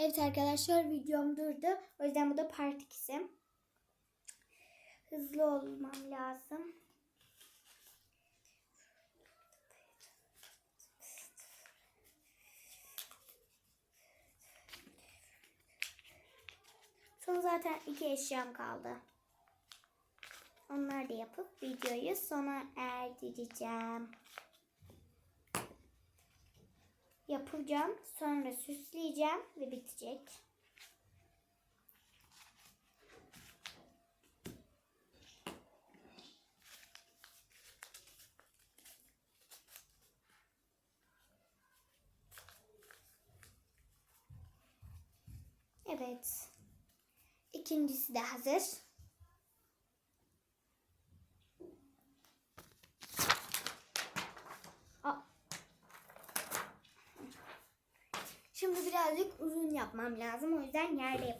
Evet arkadaşlar videom durdu. O yüzden bu da part 2'si. Hızlı olmam lazım. Son zaten iki eşyam kaldı. Onları da yapıp videoyu sona erdireceğim. Yapacağım. Sonra süsleyeceğim ve bitecek. Evet. İkincisi de hazır. Şimdi birazcık uzun yapmam lazım. O yüzden yerde yapacağım.